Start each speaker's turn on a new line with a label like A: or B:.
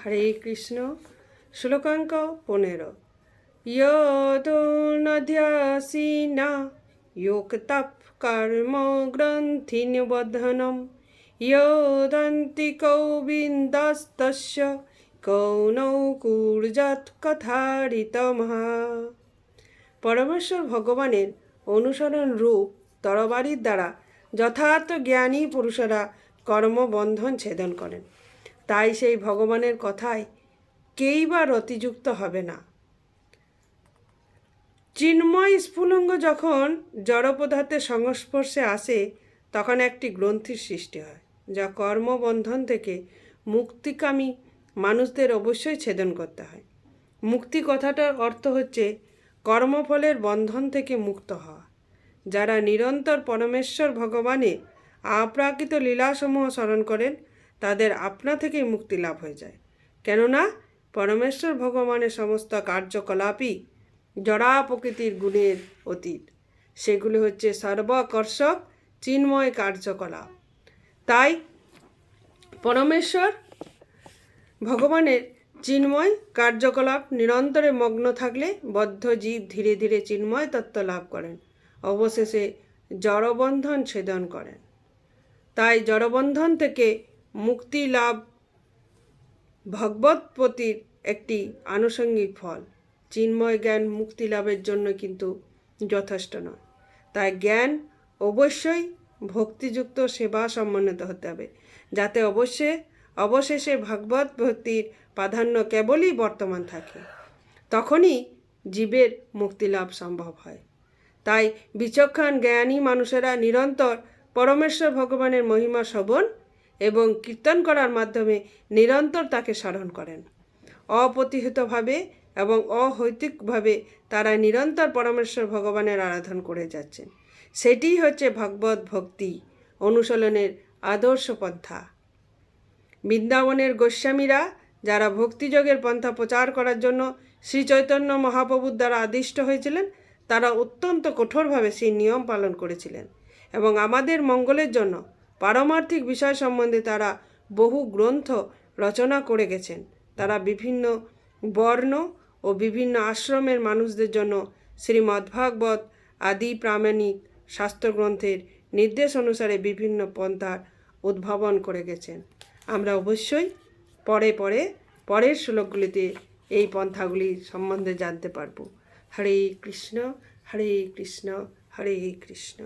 A: হরে কৃষ্ণ। শ্লোকাঙ্ক পনেরো। ইয়দনধ্যাসীনা যোগতাপ কর্ম গ্রন্থি নিবধনম ইয়দন্তিকৌবিন্দস্তস্য কৌনৌ কূর্যৎ কথারিতমহা পরমেশ্বর ভগবানের অনুসরণ রূপ তরবারির দ্বারা যথার্থ জ্ঞানী পুরুষেরা কর্মবন্ধন ছেদন করেন। তাই সেই ভগবানের কথায় কেই বা রতিযুক্ত হবে না। চিন্ময় স্ফুলঙ্গ যখন জড় পদার্থের সংস্পর্শে আসে, তখন একটি গ্রন্থির সৃষ্টি হয়, যা কর্মবন্ধন থেকে মুক্তিকামী মানুষদের অবশ্যই ছেদন করতে হয়। মুক্তি কথাটার অর্থ হচ্ছে কর্মফলের বন্ধন থেকে মুক্ত হওয়া, যারা নিরন্তর পরমেশ্বর ভগবানের আপ্রাকৃত লীলাসমূহ স্মরণ করেন তাদের আপনা থেকেই মুক্তি লাভ হয়ে যায়। কেননা, পরমেশ্বর ভগবানের সমস্ত কার্যকলাপই জড়া প্রকৃতির গুণের অতীত। সেগুলি হচ্ছে সর্বাকর্ষক চিন্ময় কার্যকলাপ। তাই পরমেশ্বর ভগবানের চিন্ময় কার্যকলাপ নিরন্তরে মগ্ন থাকলে বদ্ধ জীব ধীরে ধীরে চিন্ময় তত্ত্ব লাভ করেন। অবশেষে জড়বন্ধন ছেদন করেন। তাই জড়বন্ধন থেকে মুক্তি লাভ ভগবৎপতির একটি আনুষঙ্গিক ফল। চিন্ময় জ্ঞান মুক্তি লাভের জন্য কিন্তু যথেষ্ট নয়। তাই জ্ঞান অবশ্যই ভক্তিযুক্ত সেবা সম্মানিত হতে হবে, যাতে অবশ্যই অবশেষে ভাগবত ভক্তির প্রাধান্য কেবলই বর্তমান থাকে, তখনই জীবের মুক্তি লাভ সম্ভব হয়। তাই বিচক্ষণ জ্ঞানী মানুষেরা নিরন্তর পরমেশ্বর ভগবানের মহিমা শ্রবণ এবং কীর্তন করার মাধ্যমে নিরন্তর তাকে স্মরণ করেন। অপ্রতিহিতভাবে এবং অহৈতিকভাবে তারা নিরন্তর পরমেশ্বর ভগবানের আরাধন করে যাচ্ছেন। সেটিই হচ্ছে ভগবত ভক্তি অনুশীলনের আদর্শ পন্থা। বৃন্দাবনের গোস্বামীরা যারা ভক্তিযোগের পন্থা প্রচার করার জন্য শ্রী চৈতন্য মহাপ্রভুর দ্বারা আদিষ্ট হয়েছিলেন, তারা অত্যন্ত কঠোরভাবে সেই নিয়ম পালন করেছিলেন এবং আমাদের মঙ্গলের জন্য পারমার্থিক বিষয় সম্বন্ধে তারা বহু গ্রন্থ রচনা করে গেছেন। তারা বিভিন্ন বর্ণ ও বিভিন্ন আশ্রমের মানুষদের জন্য শ্রীমদ্ভাগবত আদি প্রামাণিক শাস্ত্রগ্রন্থের নির্দেশ অনুসারে বিভিন্ন পন্থার উদ্ভাবন করে গেছেন। আমরা অবশ্যই পরে পরে পরের শ্লোকগুলিতে এই পন্থাগুলি সম্বন্ধে জানতে পারব। হরে কৃষ্ণ হরে কৃষ্ণ হরে কৃষ্ণ।